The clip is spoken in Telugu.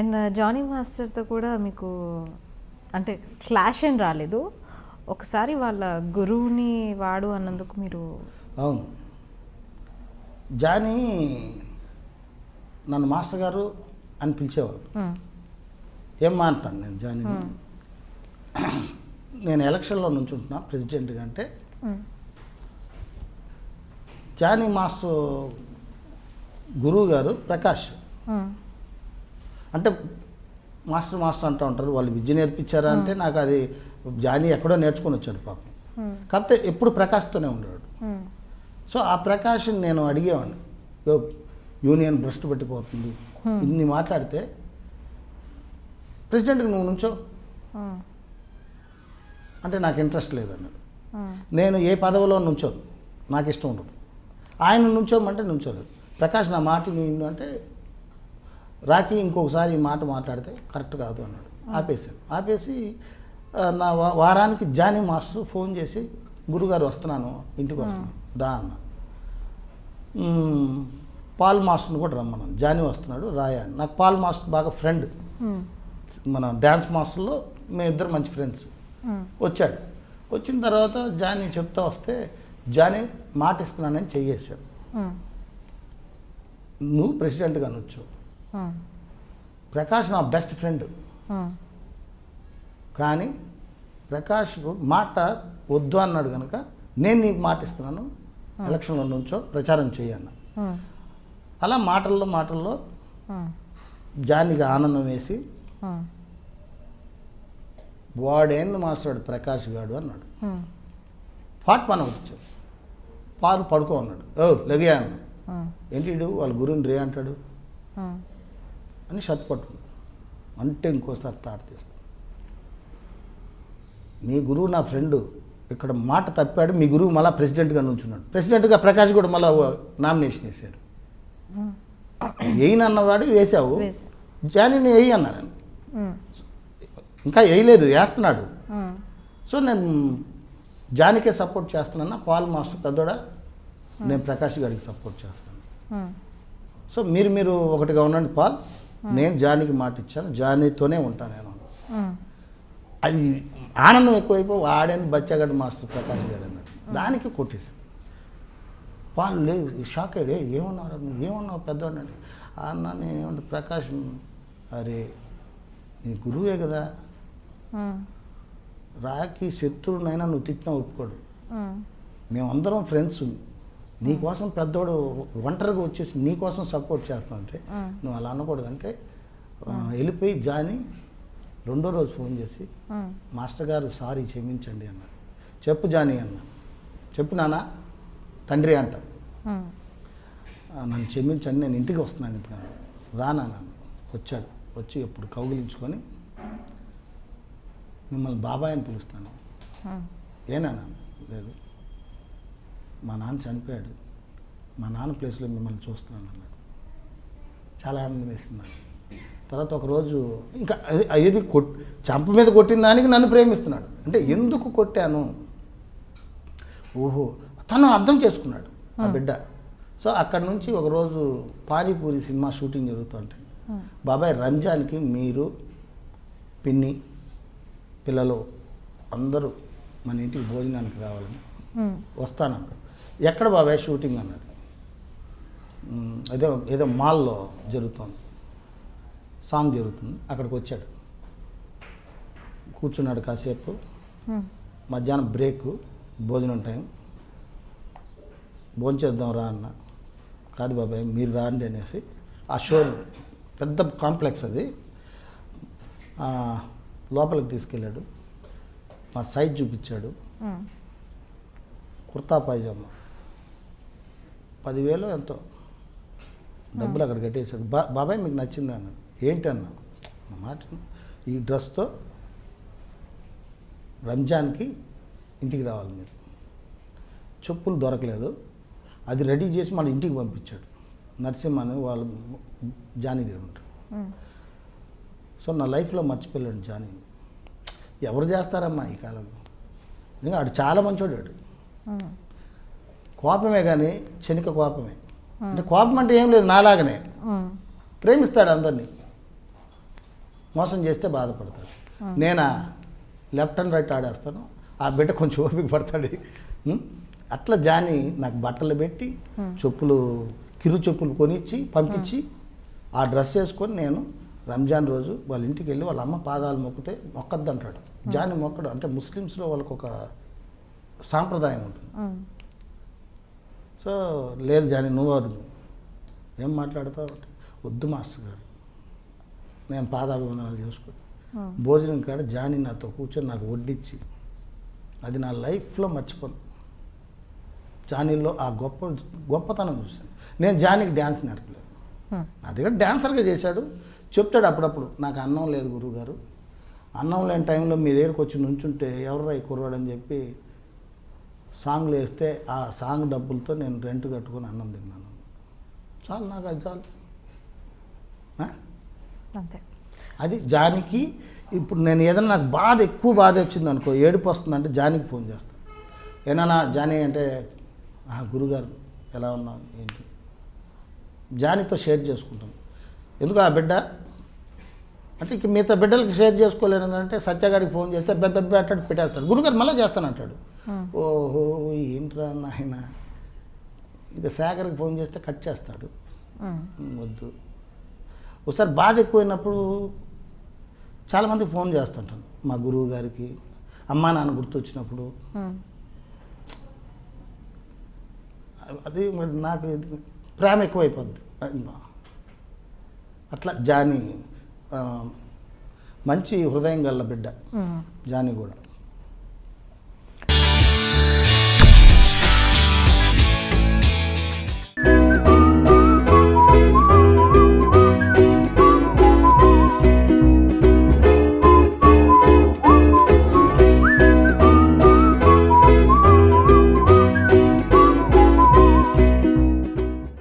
అండ్ జానీ మాస్టర్తో కూడా మీకు అంటే క్లాష్ ఏం రాలేదు. ఒకసారి వాళ్ళ గురువుని వాడు అన్నందుకు మీరు అవును. జానీ నన్ను మాస్టర్ గారు అని పిలిచేవారు. ఏమ్మా అంటాను నేను జానీ నేను ఎలక్షన్లో నుంచుంటున్నా ప్రెసిడెంట్గా అంటే మ్మ్. జానీ మాస్టర్ గురువు గారు ప్రకాష్. అంటే మాస్టర్ మాస్టర్ అంటూ ఉంటారు వాళ్ళు విద్య నేర్పించారా అంటే నాకు అది జానీ ఎక్కడో నేర్చుకొని వచ్చాడు పాపం. కాకపోతే ఎప్పుడు ప్రకాష్తోనే ఉండేవాడు. సో ఆ ప్రకాష్ని నేను అడిగేవాడిని "యో, యూనియన్ భ్రష్టు పట్టిపోతుంది ఇన్ని మాట్లాడితే ప్రెసిడెంట్కి నువ్వు నుంచో. అంటే నాకు ఇంట్రెస్ట్ లేదన్నాడు. నేను ఏ పదవిలో నుంచోను నాకు ఇష్టం ఉండదు. ఆయన నుంచోమంటే నుంచోలేదు. ప్రకాష్ నా మాట నేను అంటే రాకి ఇంకొకసారి ఈ మాట మాట్లాడితే కరెక్ట్ కాదు అన్నాడు. ఆపేసాను ఆపేసి నా వారానికి జానీ మాస్టర్ ఫోన్ చేసి గురుగారు వస్తున్నాను. ఇంటికి వస్తున్నాను. దా అన్న. పాల్ మాస్టర్ని కూడా రమ్మన్నాను. జానీ వస్తున్నాడు రాయా. నాకు పాల్ మాస్టర్ బాగా ఫ్రెండ్. మన డ్యాన్స్ మాస్టర్లో మేమిద్దరు మంచి ఫ్రెండ్స్. వచ్చాడు వచ్చిన తర్వాత జానీ చెప్తా వస్తే జానీ మాట ఇస్తున్నానని చెయ్యేశారు. నువ్వు ప్రెసిడెంట్గా అనొచ్చు. ప్రకాష్ నా బెస్ట్ ఫ్రెండ్. కానీ ప్రకాష్ మాట వద్దు అన్నాడు కనుక నేను నీకు మాట ఇస్తున్నాను ఎలక్షన్లో నుంచో ప్రచారం చేయన్న. అలా మాటల్లో మాటల్లో. జానీకి ఆనందం వేసి. వాడేంది మాస్టాడు ప్రకాష్ గాడు అన్నాడు. పాట్ మన వచ్చాడు పాలు పడుకో అన్నాడు. ఓ లెగయా అన్నాడు. ఏంటి వాళ్ళ గురువుని రే అంటాడు. అని షర్ట్ పట్టుకుంది అంటే ఇంకోసారి తాట తీస్తాను మీ గురువు నా ఫ్రెండ్. ఇక్కడ మాట తప్పాడు. మీ గురువు మళ్ళీ ప్రెసిడెంట్గా నుంచున్నాడు. ప్రెసిడెంట్గా ప్రకాష్ కూడా మళ్ళీ నామినేషన్ వేసాడు. వేయను అన్నవాడు వేసావు? వేయి అన్నాను మ్మ్. ఇంకా వేయలేదు వేస్తున్నాడు. సో నేను జానీకే సపోర్ట్ చేస్తున్నాను? పాల్ మాస్టర్ పెద్దోడా? నేను ప్రకాష్ గారికి సపోర్ట్ చేస్తాను. సో మీరు మీరు ఒకటిగా ఉండండి పాల్. నేను జానీకి మాట ఇచ్చాను. జానీతోనే ఉంటాను నేను. అది ఆనందం ఎక్కువైపోయి వాడేంది బచ్చగాడు మాస్టర్ ప్రకాష్ గారు అన్నాడు దానికి కొట్టేశాడు పాల్ లేదు షాక్ అయ్యాడు "ఏ, ఏమన్నారు నువ్వు? ఏమన్నావు పెద్దవాడు అంటే అన్న నేనేమంటే ప్రకాష్ అరే నీ గురువే కదా. రాకి శత్రువునైనా నువ్వు తిట్టినా ఒప్పుకోడు మ్మ్. మేమందరం ఫ్రెండ్స్ నీకోసం పెద్దోడు ఒంటరిగా వచ్చేసి నీకోసం సపోర్ట్ చేస్తానంటే మ్మ్. నువ్వు అలా అనకూడదంటే వెళ్ళిపోయి జాని రెండో రోజు ఫోన్ చేసి. మాస్టర్ గారు సారీ క్షమించండి అన్నారు చెప్పు జాని అన్న చెప్పు నాన్న తండ్రి అంట మ్మ్. "ఆ, నన్ను క్షమించండి నేను ఇంటికి వస్తున్నాను ఇప్పుడు. రానా నాన్న వచ్చాడు వచ్చి ఇప్పుడు కౌగిలించుకొని మిమ్మల్ని బాబాయ్ అని పిలుస్తాను. ఏనా నాన్న? లేదు. మా నాన్న చనిపోయాడు. మా నాన్న ప్లేస్లో మిమ్మల్ని చూస్తున్నాను అన్నాడు. చాలా ఆనందం వేసింది నాకు. తర్వాత ఒకరోజు ఇంకా అది- ఏది కొట్ చంప మీద కొట్టిన దానికి నన్ను ప్రేమిస్తున్నాడు. అంటే ఎందుకు కొట్టాను? ఓహో తను అర్థం చేసుకున్నాడు ఆ బిడ్డ. సో అక్కడ నుంచి ఒకరోజు పానీపూరి సినిమా షూటింగ్ జరుగుతుంటే మ్మ్. బాబాయ్ రంజాన్కి మీరు పిన్ని పిల్లలు అందరూ మన ఇంటికి భోజనానికి రావాలని. వస్తానన్నాడు ఎక్కడ బాబాయ్ షూటింగ్ అన్నాడు? "మ్, ఏదో ఏదో మాల్లో జరుగుతుంది. సాంగ్ జరుగుతుంది. అక్కడికి వచ్చాడు. కూర్చున్నాడు కాసేపు. మధ్యాహ్నం బ్రేక్ భోజనం టైం. భోంచేద్దాం రా అన్న. కాదు బాబాయ్ మీరు రాండి అనేసి. ఆ షో పెద్ద కాంప్లెక్స్ అది. లోపలికి తీసుకెళ్ళాడు. మా సైజ్ చూపించాడు. కుర్తా పైజామా. పదివేలు ఎంతో. డబ్బులు అక్కడ కట్టేశాడు. బా బాబాయ్ మీకు నచ్చిందా అన్నాడు. ఏంటి అన్నా మాట. ఈ డ్రెస్తో రంజాన్కి ఇంటికి రావాలి మీరు. చెప్పులు దొరకలేదు. అది రెడీ చేసి మన ఇంటికి పంపించాడు. నరసింహ అని వాళ్ళు జానీ మ్మ్. సో నా లైఫ్లో మర్చిపోయాడు జానీ. ఎవరు చేస్తారమ్మా ఈ కాలంలో నిజంగా ఆడు చాలా మంచోడాడు ఉమ్, కోపమే కానీ చెనిక కోపమే. అంటే కోపం అంటే ఏం లేదు నాలాగనే. ప్రేమిస్తాడు అందరినీ. మోసం చేస్తే బాధపడతాడు. నేనా? లెఫ్ట్ అండ్ రైట్ ఆడేస్తాను. ఆ బిడ్డ కొంచెం ఓపిక పడతాడు? అట్లా జాని నాకు బట్టలు పెట్టి చెప్పులు కిరు చెప్పులు కొనిచ్చి పంపించి ఆ డ్రెస్ వేసుకొని నేను రంజాన్ రోజు వాళ్ళ ఇంటికి వెళ్ళి వాళ్ళ అమ్మ పాదాలు మొక్కితే మొక్కద్దు అంటాడు జాని మొక్కడు అంటే ముస్లిమ్స్లో వాళ్ళకు ఒక సాంప్రదాయం ఉంటుంది. సో లేదు జాని నువ్వు వద్దు ఏం మాట్లాడతావు? అంటే వద్దు మాస్టర్ గారు. నేను పాదాభివందనాలు చేసుకో భోజనం కాడ జాని నాతో కూర్చొని నాకు వడ్డించి అది నా లైఫ్లో మర్చిపోను. జానీలో ఆ గొప్ప గొప్పతనం చూశాను. నేను జానీకి డ్యాన్స్ నేర్పలేదు. నా దగ్గర డ్యాన్సర్గా చేశాడు. చెప్తాడు అప్పుడప్పుడు నాకు అన్నం లేదు గురువుగారు. అన్నం లేని టైంలో మీ దగ్గరికి వచ్చి నుంచుంటే ఎవరు ఈ కుర్రాడు? అని చెప్పి సాంగ్లు వేస్తే ఆ సాంగ్ డబ్బులతో నేను రెంట్ కట్టుకొని అన్నం తిన్నాను. చాలు నాకు అది చాలు? అంతే. అది జానికి ఇప్పుడు నేను ఏదైనా నాకు బాధ ఎక్కువ బాధ వచ్చింది అనుకో ఏడుపు వస్తుందంటే జానికి ఫోన్ చేస్తాను ఏమన్నా జానీ అంటే "ఆ, గురుగారు ఎలా ఉన్నావు? ఏంటి? జానీతో షేర్ చేసుకుంటాను ఎందుకు ఆ బిడ్డ? అంటే ఇక మిగతా బిడ్డలకి షేర్ చేసుకోలేను అంటే సత్యగారికి ఫోన్ చేస్తే బెబ్బెబ్బే అట్టాడు పెట్టేస్తాడు. గురుగారు మళ్ళీ చేస్తానంటాడు ఓహో ఏంట్రా నాయన? ఇక శేఖర్కి ఫోన్ చేస్తే కట్ చేస్తాడు. వద్దు. ఒకసారి బాధ ఎక్కువైనప్పుడు చాలామందికి ఫోన్ చేస్తుంటాను మా గురువు గారికి. అమ్మా నాన్న గుర్తొచ్చినప్పుడు. అది మరి నాకు ఇది ప్రేమ ఎక్కువైపోద్ది. అట్లా జాని మంచి హృదయం గల బిడ్డ. జాని కూడా